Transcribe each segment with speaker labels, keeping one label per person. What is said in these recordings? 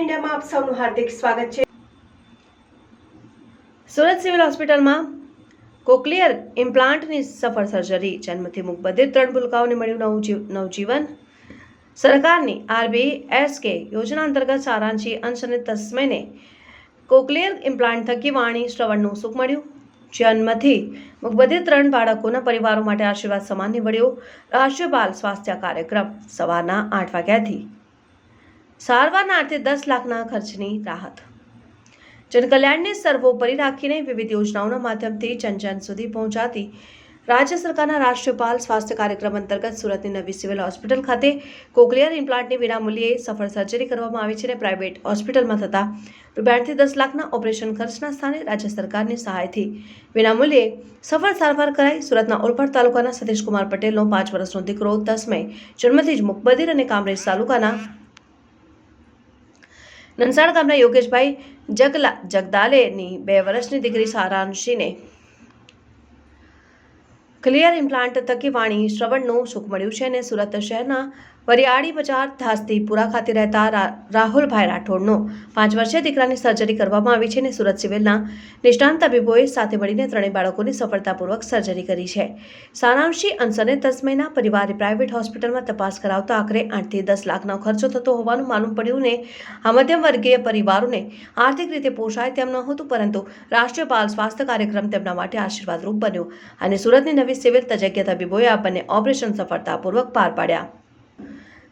Speaker 1: ઇન્ડિયામાં આપ સૌનું હાર્દિક સ્વાગત છે. સુરત સિવિલ હોસ્પિટલમાં કોક્લિયર ઇમ્પ્લાન્ટની સફળ સર્જરી, જન્મથી મૂક બધે ત્રણ ભૂલકાઓને મળ્યું નવું જીવ નવજીવન સરકારની આરબી એસકે યોજના અંતર્ગત સારાંશી અંશ અને તસ્મયને કોક્લિયર ઇમ્પ્લાન્ટ થકી વાણી શ્રવણનું સુખ મળ્યું. જન્મથી મુખબધિત ત્રણ બાળકોના પરિવારો માટે આશીર્વાદ સમાન નીવડ્યો. રાષ્ટ્રીય બાલ સ્વાસ્થ્ય કાર્યક્રમ સવારના આઠ વાગ્યાથી સારવારના અર્થે દસ લાખના ખર્ચની રાહત. જનકલ્યાણને સર્વોપરી રાખીને વિવિધ યોજનાઓના માધ્યમથી જનજન સુધી પહોંચાતી રાજ્ય સરકારના રાષ્ટ્રીયપાલ સ્વાસ્થ્ય કાર્યક્રમ અંતર્ગત સુરતની નવી સિવિલ હોસ્પિટલ ખાતે કોકલિયર ઇમ્પ્લાન્ટની વિનામૂલ્યે સફળ સર્જરી કરવામાં આવી છે અને પ્રાઇવેટ હોસ્પિટલમાં થતા રૂપિયાથી દસ લાખના ઓપરેશન ખર્ચના સ્થાને રાજ્ય સરકારની સહાયથી વિનામૂલ્યે સફળ સારવાર કરાઈ સુરતના ઓલપાડ તાલુકાના સતીશકુમાર પટેલનો પાંચ વર્ષનો દીકરો તસ્મય જન્મથી જ મુકબદીર અને કામરેજ તાલુકાના નનસાડ ગામના યોગેશભાઈ જગલા જગદાલેની બે વર્ષની દીકરી સારાંશીને ક્લિયર ઇમ્પ્લાન્ટ થકી વાણી શ્રવણનું સુખ મળ્યું છે અને સુરત શહેરના વરિયાળી બજાર ધાસ્તીપુરા ખાતે રહેતા રાહુલભાઈ રાઠોડનો પાંચ વર્ષીય દીકરાની સર્જરી કરવામાં આવી છે અને સુરત સિવિલના નિષ્ણાંત તબીબોએ સાથે મળીને ત્રણેય બાળકોની સફળતાપૂર્વક સર્જરી કરી છે. સારાંશી અંશ દસ તસ્મયના પરિવારે પ્રાઇવેટ હોસ્પિટલમાં તપાસ કરાવતા આખરે આઠથી દસ લાખનો ખર્ચો થતો હોવાનું માલુમ પડ્યું ને આ મધ્યમ વર્ગીય પરિવારોને આર્થિક રીતે પોષાય તેમ નહોતું, પરંતુ રાષ્ટ્રીય બાલ સ્વાસ્થ્ય કાર્યક્રમ તેમના માટે આશીર્વાદરૂપ બન્યો અને સુરતની નવી સિવિલ તજજ્ઞ તબીબોએ આ બંને ઓપરેશન સફળતાપૂર્વક પાર પાડ્યા.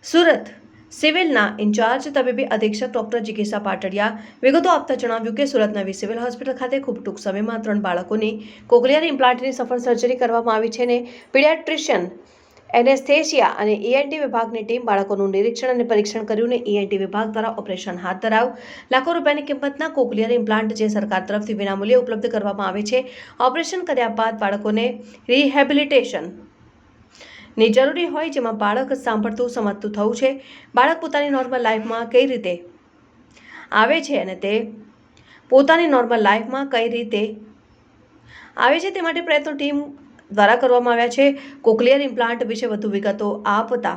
Speaker 1: સુરત સિવિલના ઇન્ચાર્જ તબીબી અધિક્ષક ડોક્ટર જિગીસા પાટડિયા વિગતો આપતા જણાવ્યું કે સુરત નવી સિવિલ હોસ્પિટલ ખાતે ખૂબ ટૂંક સમયમાં ત્રણ બાળકોની કોકલિયર ઇમ્પ્લાન્ટની સફળ સર્જરી કરવામાં આવી છે અને પીડિયાટ્રિશિયન એનેસ્થેશિયા અને ઈએનટી વિભાગની ટીમ બાળકોનું નિરીક્ષણ અને પરીક્ષણ કર્યું અને ઈએનટી વિભાગ દ્વારા ઓપરેશન હાથ ધરાવ. લાખો રૂપિયાની કિંમતના કોકલિયર ઇમ્પ્લાન્ટ જે સરકાર તરફથી વિનામૂલ્યે ઉપલબ્ધ કરવામાં આવે છે. ઓપરેશન કર્યા બાદ બાળકોને રિહેબિલિટેશન ની જરૂરી હોય જેમાં બાળક સાંભળતું, સમજતું થવું છે. બાળક પોતાની નોર્મલ લાઈફમાં કઈ રીતે આવે છે અને તે પોતાની નોર્મલ લાઈફમાં કઈ રીતે આવે છે તે માટે પ્રયત્નો ટીમ દ્વારા કરવામાં આવ્યા છે. કોક્લિયર ઇમ્પ્લાન્ટ વિશે વધુ વિગતો આપતા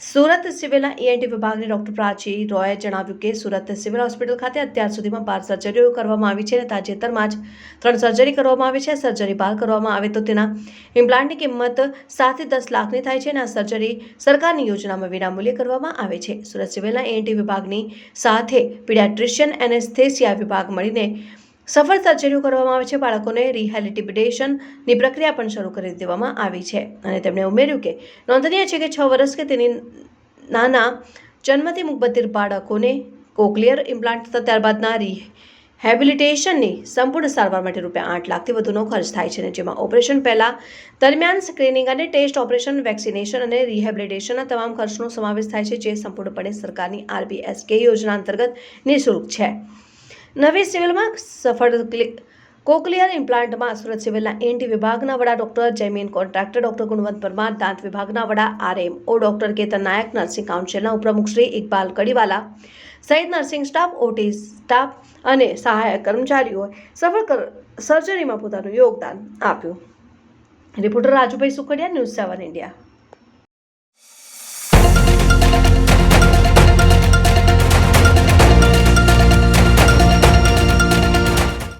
Speaker 1: સુરત સિવિલના ઈએનટી વિભાગની ડોક્ટર પ્રાચી રોયે જણાવ્યું કે સુરત સિવિલ હોસ્પિટલ ખાતે અત્યાર સુધીમાં બાર સર્જરીઓ કરવામાં આવી છે અને તાજેતરમાં જ ત્રણ સર્જરી કરવામાં આવી છે. સર્જરી બાર કરવામાં આવે તો તેના ઇમ્પ્લાન્ટની કિંમત સાતથી દસ લાખની થાય છે અને આ સર્જરી સરકારની યોજનામાં વિનામૂલ્યે કરવામાં આવે છે. સુરત સિવિલના એએનટી વિભાગની સાથે પીડિયાટ્રિશિયન એનેસ્થેસિયા વિભાગ મળીને સફળ સર્જરીઓ કરવામાં આવે છે. બાળકોને રિહેલિટિબિટેશનની પ્રક્રિયા પણ શરૂ કરી દેવામાં આવી છે અને તેમણે ઉમેર્યું કે નોંધનીય છે કે છ વર્ષ કે તેની નાના જન્મથી મુકબધિર બાળકોને કોક્લિયર ઇમ્પ્લાન્ટ થતા ત્યારબાદના રિહેબિલિટેશનની સંપૂર્ણ સારવાર માટે રૂપિયા આઠ લાખથી વધુનો ખર્ચ થાય છે જેમાં ઓપરેશન પહેલાં દરમિયાન સ્ક્રીનિંગ અને ટેસ્ટ ઓપરેશન, વેક્સિનેશન અને રિહેબિલિટેશનના તમામ ખર્ચનો સમાવેશ થાય છે, જે સંપૂર્ણપણે સરકારની આરબીએસકે યોજના અંતર્ગત નિઃશુલ્ક છે. નવી સિવિલમાં સફળ કોકલિયર ઇમ્પ્લાન્ટમાં સુરત સિવિલના એનટી વિભાગના વડા ડોક્ટર જયમીન કોન્ટ્રાક્ટર ડોક્ટર ગુણવંત પરમાર, દાંત વિભાગના વડા RM O, doctor Ketan Nayak, nursing કાઉન્સિલના ઉપપ્રમુખ શ્રી ઇકબાલ કડીવાલા સહિત નર્સિંગ સ્ટાફ, ઓટી સ્ટાફ અને સહાયક કર્મચારીઓએ સફળ સર્જરીમાં પોતાનું યોગદાન આપ્યું. Reporter Rajubhai Sukhadia, news seven India.